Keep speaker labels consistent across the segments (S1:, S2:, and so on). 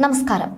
S1: നമസ്കാരം.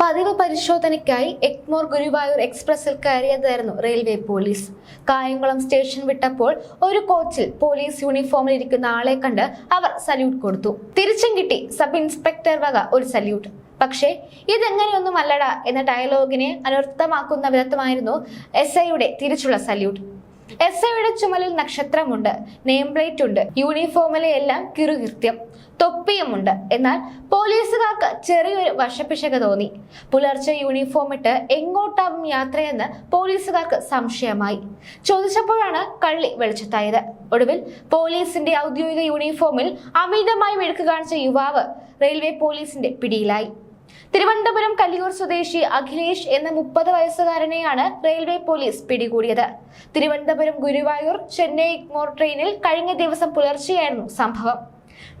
S1: പതിവ് പരിശോധനയ്ക്കായി എക്മോർ ഗുരുവായൂർ എക്സ്പ്രസിൽ കയറിയതായിരുന്നു റെയിൽവേ പോലീസ്. കായംകുളം സ്റ്റേഷൻ വിട്ടപ്പോൾ ഒരു കോച്ചിൽ പോലീസ് യൂണിഫോമിൽ ഇരിക്കുന്ന ആളെ കണ്ട് അവർ സല്യൂട്ട് കൊടുത്തു. തിരിച്ചും കിട്ടി. സബ് ഇൻസ്പെക്ടർ വക ഒരു സല്യൂട്ട്. പക്ഷേ ഇതെങ്ങനെയൊന്നും അല്ലടാ എന്ന ഡയലോഗിനെ അനർത്ഥമാക്കുന്ന വിധത്തമായിരുന്നു എസ് ഐയുടെ തിരിച്ചുള്ള സല്യൂട്ട്. എസ് ഐയുടെ ചുമലിൽ നക്ഷത്രമുണ്ട് നെയിം പ്ലേറ്റ് ഉണ്ട് യൂണിഫോമിലെ എല്ലാം കിറുകൃത്യം തൊപ്പിയുമുണ്ട്. എന്നാൽ പോലീസുകാർക്ക് ചെറിയൊരു വശപ്പിശക തോന്നി. പുലർച്ചെ യൂണിഫോം ഇട്ട് എങ്ങോട്ടാവും യാത്രയെന്ന് പോലീസുകാർക്ക് സംശയമായി. ചോദിച്ചപ്പോഴാണ് കള്ളി വെളിച്ചത്തായത്. ഒടുവിൽ പോലീസിന്റെ ഔദ്യോഗിക യൂണിഫോമിൽ അമിതമായി മെഴുക്ക് കാണിച്ച യുവാവ് റെയിൽവേ പോലീസിന്റെ പിടിയിലായി. തിരുവനന്തപുരം കല്ലിയൂർ സ്വദേശി അഖിലേഷ് എന്ന മുപ്പത് വയസ്സുകാരനെയാണ് റെയിൽവേ പോലീസ് പിടികൂടിയത്. തിരുവനന്തപുരം ഗുരുവായൂർ ചെന്നൈ ഇഗ്മോർ ട്രെയിനിൽ കഴിഞ്ഞ ദിവസം പുലർച്ചെയായിരുന്നു സംഭവം.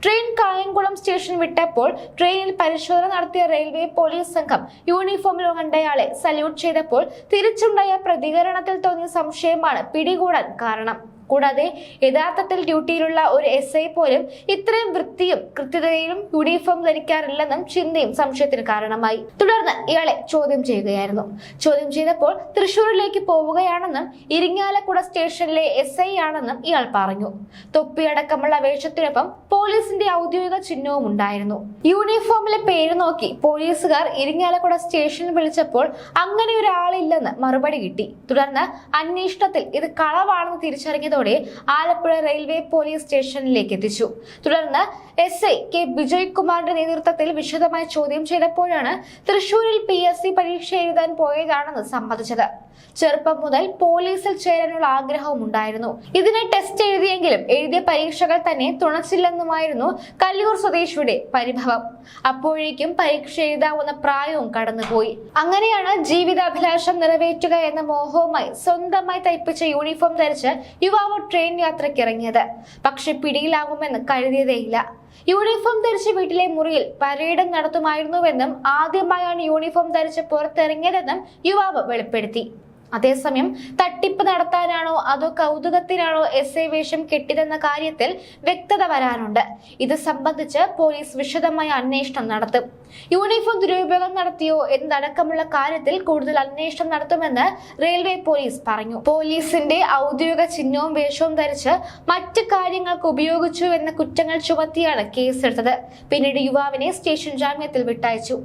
S1: ട്രെയിൻ കായംകുളം സ്റ്റേഷൻ വിട്ടപ്പോൾ ട്രെയിനിൽ പരിശോധന നടത്തിയ റെയിൽവേ പോലീസ് സംഘം യൂണിഫോമിൽ കണ്ടയാളെ സല്യൂട്ട് ചെയ്തപ്പോൾ തിരിച്ചുണ്ടായ പ്രതികരണത്തിൽ തോന്നിയ സംശയമാണ് പിടികൂടാൻ കാരണം. കൂടാതെ യഥാർത്ഥത്തിൽ ഡ്യൂട്ടിയിലുള്ള ഒരു എസ് ഐ പോലും ഇത്രയും വൃത്തിയും കൃത്യതയിലും യൂണിഫോം ധരിക്കാറില്ലെന്നും ചിന്തയും സംശയത്തിന് കാരണമായി. തുടർന്ന് ഇയാളെ ചോദ്യം ചെയ്യുകയായിരുന്നു. ചോദ്യം ചെയ്തപ്പോൾ തൃശൂരിലേക്ക് പോവുകയാണെന്നും ഇരിങ്ങാലക്കുട സ്റ്റേഷനിലെ എസ് ഐ ആണെന്നും ഇയാൾ പറഞ്ഞു. തൊപ്പിയടക്കമുള്ള വേഷത്തിനൊപ്പം പോലീസിന്റെ ഔദ്യോഗിക ചിഹ്നവും ഉണ്ടായിരുന്നു. യൂണിഫോമിലെ പേര് നോക്കി പോലീസുകാർ ഇരിങ്ങാലക്കുട സ്റ്റേഷനിൽ വിളിച്ചപ്പോൾ അങ്ങനെ ഒരാളില്ലെന്ന് മറുപടി കിട്ടി. തുടർന്ന് അന്വേഷണത്തിൽ ഇത് കളവാണെന്ന് തിരിച്ചറിഞ്ഞതോടെ ആലപ്പുഴ റെയിൽവേ പോലീസ് സ്റ്റേഷനിലേക്ക് എത്തിച്ചു. തുടർന്ന് എസ് ഐ കെ വിജയ് കുമാറിന്റെ നേതൃത്വത്തിൽ വിശദമായി ചോദ്യം ചെയ്തപ്പോഴാണ് തൃശൂരിൽ പി എസ് സി പരീക്ഷ എഴുതാൻ പോയതാണെന്ന് സമ്മതിച്ചത്. ചെറുപ്പം മുതൽ പോലീസിൽ ചേരാനുള്ള ആഗ്രഹവും ഉണ്ടായിരുന്നു. ഇതിനെ ടെസ്റ്റ് എഴുതിയെങ്കിലും എഴുതിയ പരീക്ഷകൾ തന്നെ തുണച്ചില്ലെന്നുമായിരുന്നു കല്ലൂർ സ്വദേശിയുടെ പരിഭവം. അപ്പോഴേക്കും പരീക്ഷ എഴുതാവുന്ന പ്രായവും കടന്നുപോയി. അങ്ങനെയാണ് ജീവിതാഭിലാഷം നിറവേറ്റുക എന്ന മോഹവുമായി സ്വന്തമായി തയ്പ്പിച്ച യൂണിഫോം ധരിച്ച് യുവാവ് ട്രെയിൻ യാത്രയ്ക്ക് ഇറങ്ങിയത് പക്ഷെ പിടിയിലാകുമെന്ന് കരുതിയതേയില്ല. യൂണിഫോം ധരിച്ച് വീട്ടിലെ മുറിയിൽ പരേഡ് നടത്തുമായിരുന്നുവെന്നും ആദ്യമായാണ് യൂണിഫോം ധരിച്ച് പുറത്തിറങ്ങിയതെന്നും യുവാവ് വെളിപ്പെടുത്തി. അതേസമയം തട്ടിപ്പ് നടത്താനാണോ അതോ കൗതുകത്തിനാണോ എസ് ഐ വേഷം കെട്ടിയതെന്ന കാര്യത്തിൽ വ്യക്തത വരാനുണ്ട്. ഇത് സംബന്ധിച്ച് പോലീസ് വിശദമായ അന്വേഷണം നടത്തും. യൂണിഫോം ദുരുപയോഗം നടത്തിയോ എന്നതടക്കമുള്ള കാര്യത്തിൽ കൂടുതൽ അന്വേഷണം നടത്തുമെന്ന് റെയിൽവേ പോലീസ് പറഞ്ഞു. പോലീസിന്റെ ഔദ്യോഗിക ചിഹ്നവും വേഷവും ധരിച്ച് മറ്റ് കാര്യങ്ങൾക്ക് ഉപയോഗിച്ചു എന്ന കുറ്റങ്ങൾ ചുമത്തിയാണ് കേസെടുത്തത്. പിന്നീട് യുവാവിനെ സ്റ്റേഷൻ ജാമ്യത്തിൽ വിട്ടയച്ചു.